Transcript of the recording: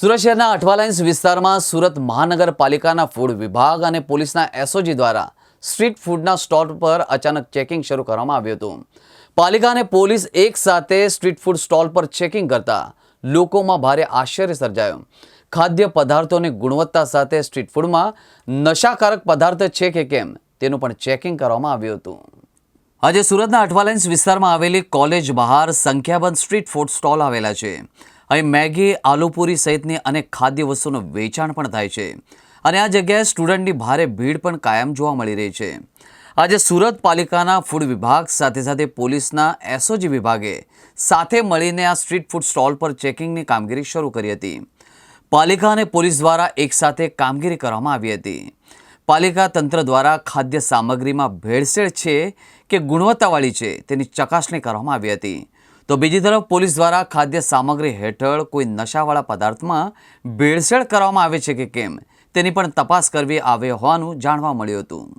સુરત શહેરના અઠવાલાઇન્સ વિસ્તારમાં સુરત મહાનગરપાલિકાના ફૂડ વિભાગ અને પોલીસના એસઓજી દ્વારા સ્ટ્રીટ ફૂડના સ્ટોલ પર અચાનક ચેકિંગ શરૂ કરવામાં આવ્યું હતું. પાલિકા અને પોલીસ એક સાથે સ્ટ્રીટ ફૂડ સ્ટોલ પર ચેકિંગ કરતા લોકોમાં ભારે આશ્ચર્ય સર્જાયું. ખાદ્ય પદાર્થોની ગુણવત્તા સાથે સ્ટ્રીટ ફૂડમાં નશાકારક પદાર્થ છે કે કેમ તેનું પણ ચેકિંગ કરવામાં આવ્યું હતું. આજે સુરતના અઠવાલાઇન્સ વિસ્તારમાં આવેલી કોલેજ બહાર સંખ્યાબંધ સ્ટ્રીટ ફૂડ સ્ટોલ આવેલા છે. અહીં મેગી આલુપુરી સહિતની અનેક ખાદ્ય વસ્તુનું વેચાણ પણ થાય છે. અને આ જગ્યાએ સ્ટુડન્ટની ભારે ભીડ પણ કાયમ જોવા મળી રહી છે. આજે સુરત પાલિકાના ફૂડ વિભાગ સાથે સાથે પોલીસના એસઓજી વિભાગે સાથે મળીને આ સ્ટ્રીટ ફૂડ સ્ટોલ પર ચેકિંગની કામગીરી શરૂ કરી હતી. પાલિકા અને પોલીસ દ્વારા એકસાથે કામગીરી કરવામાં આવી હતી. પાલિકા તંત્ર દ્વારા ખાદ્ય સામગ્રીમાં ભેળસેળ છે કે ગુણવત્તાવાળી છે તેની ચકાસણી કરવામાં આવી હતી. તો બીજી તરફ પોલીસ દ્વારા ખાદ્ય સામગ્રી હેઠળ કોઈ નશાવાળા પદાર્થમાં ભેળસેળ કરવામાં આવે છે કે કેમ તેની પણ તપાસ કરવી આવે હોવાનું જાણવા મળ્યું હતું.